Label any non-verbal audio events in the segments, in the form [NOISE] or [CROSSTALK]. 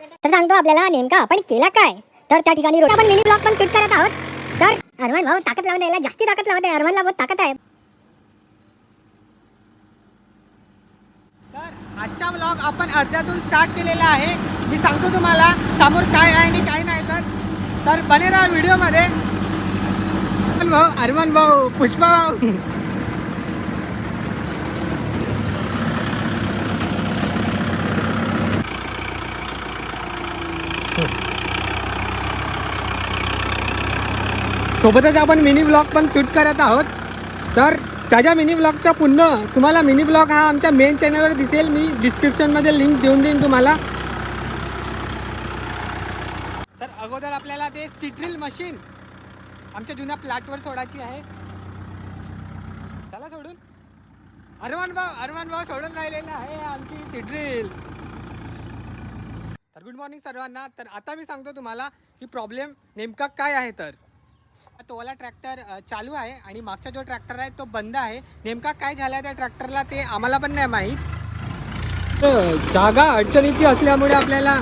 तर सांगतो आपल्याला नेमका आपण केला काय? तर त्या ठिकाणी रोड आपण मिनी ब्लॉक पण शूट करत आहोत. तर अरमान भाऊ ताकद लावून द्यायला जास्ती ताकद लावत आहे. अरमानला बहुत ताकद आहे. तर आजचा ब्लॉग आपण अर्ध्यातून स्टार्ट केलेला आहे. मी सांगतो तुम्हाला समोर काय आहे आणि काय नाही तर. तर बने राहा व्हिडिओमध्ये अरमान भाऊ अरमान भाऊ पुष्पा भाऊ. हो. सोबतच आपण मिनी ब्लॉग पण शूट करत आहोत. तर त्याच्या मिनी ब्लॉगचा पुन्हा तुम्हाला मिनी ब्लॉग हा आमच्या मेन चॅनलवर दिसेल. मी डिस्क्रिप्शनमध्ये लिंक देऊन देईन तुम्हाला. तर अगोदर आपल्याला ते सिट्रिल मशीन आमच्या जुन्या प्लॅटवर सोडायची आहे. चला सोडून. अरमान भाऊ अरमान भाऊ सोडून राहिलेला आहे आमची सिट्रिल गुड मॉर्निंग सर्वांना तर आता मी सांगतो तुम्हाला की प्रॉब्लेम नेमका काय आहे तर तो वाला ट्रॅक्टर चालू आहे आणि मागचा जो ट्रॅक्टर आहे तो बंद आहे नेमका काय झाला त्या ट्रॅक्टरला ते आम्हाला पण नाही माहीत जागा अडचणीची असल्यामुळे आपल्याला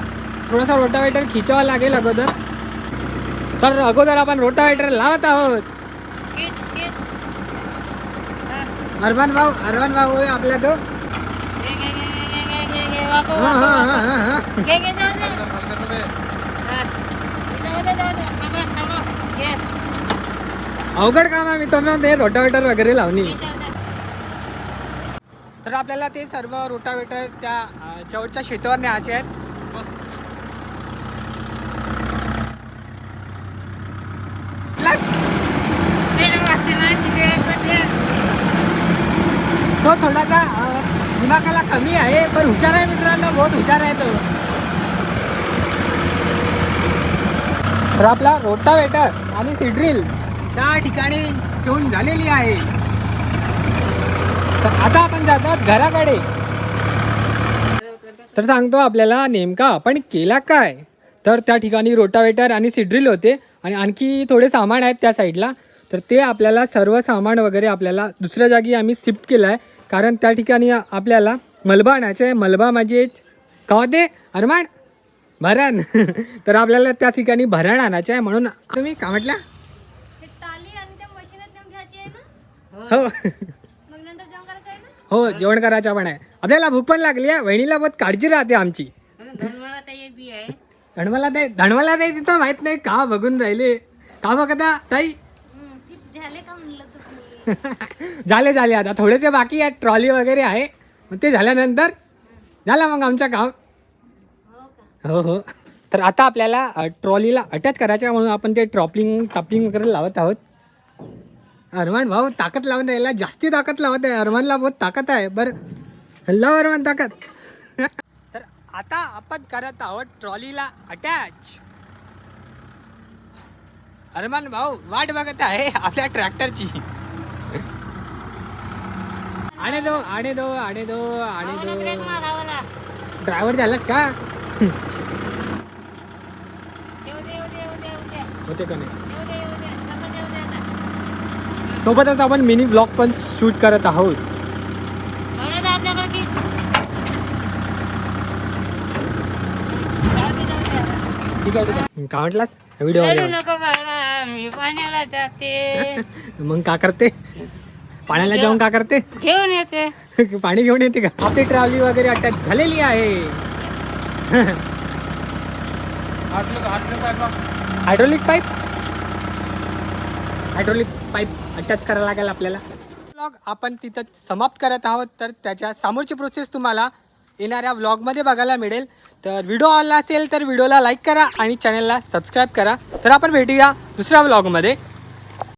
थोडासा रोटावेटर खिचावा लागेल अगोदर तर अगोदर आपण रोटावेटर लावत आहोत अरमान भाऊ अरमान भाऊ आपला तो हा, हा, हा, हा, अवघड काम आहे मित्रांनो ते रोटावेटर वगैरे लावणी. तर आपल्याला ते सर्व रोटावेटर त्या अ, जवळच्या शेतावर न्यायचे आहेत. तो थोडासा अ, दिमागाला कमी आहे पण हुशार आहे मित्रांनो बहुत हुशार आहे तो. तर आपला रोटावेटर आणि सिड्रिल त्या ठिकाणी घेऊन झालेली आहे. तर आता आपण जातात घराकडे. तर सांगतो आपल्याला नेमका आपण केला काय? तर त्या ठिकाणी रोटावेटर आणि सिड्रिल होते आणि आणखी थोडे सामान आहेत त्या साईडला. तर ते आपल्याला सर्व सामान वगैरे आपल्याला दुसऱ्या जागी आम्ही शिफ्ट केलं आहे कारण त्या ठिकाणी आपल्याला मलबा आणायचं आहे. मलबा म्हणजे का होते अरमान? भरण. [LAUGHS] तर आपल्याला त्या ठिकाणी भरण आणायचं आहे म्हणून तुम्ही का म्हटल्या? टाली आणि त्या मशीनात नेऊन घ्यायची आहे ना? हो. हो जेवण करायचं पण आहे. आपल्याला भूक पण लागली आहे. वहिनीला बहुत काळजी राहते आमची. धणवाला ताई धणवाला ताई तिथं माहीत नाही का बघून राहिले. का बघता ताई? झाले का म्हणलं तुम्ही? [LAUGHS] झाले झाले आता. थोडेसे बाकी आहेत. ट्रॉली वगैरे आहे. मग ते झाल्यानंतर? झालं मग आमचं काम. हो हो. तर आता आपल्याला ट्रॉलीला अटॅच करायचं आहे म्हणून आपण ते ट्रॉपलिंग टापलिंग वगैरे लावत आहोत. अरमान भाऊ ताकद लावून राहिला. जास्ती ताकद लावत आहे. अरमानला बहुत ताकद आहे. बरं. लाव अरमान ताकद. तर आता आपण करत आहोत ट्रॉलीला अटॅच अरमान भाऊ वाट बघत आहे आपल्या ट्रॅक्टरची. आणे दो आणे दो आणे दो आणे दो. ड्रायव्हर झालाच का? होते का नाही? सोबतच आपण मिनी ब्लॉग पण शूट करत आहोत. ठीक आहे काय म्हटलास व्हिडिओ पाण्याला जाते. [LAUGHS] मग का करते? पाण्याला जाऊन का करते? घेऊन येते. [LAUGHS] पाणी घेऊन येते का? आपली ट्रॅव्हली वगैरे अटॅच झालेली आहे. [LAUGHS] Hydraulic pipe? Hydraulic pipe attach करायला लागेल आपल्याला. ब्लॉग आपण तिथं समाप्त करत आहोत. तर त्याच्या समोरची प्रोसेस तुम्हाला येणाऱ्या व्लॉगमध्ये बघायला मिळेल. तर व्हिडिओ आवडला असेल तर व्हिडिओला लाईक करा आणि चॅनलला सबस्क्राईब करा. तर आपण भेटूया दुसऱ्या व्लॉगमध्ये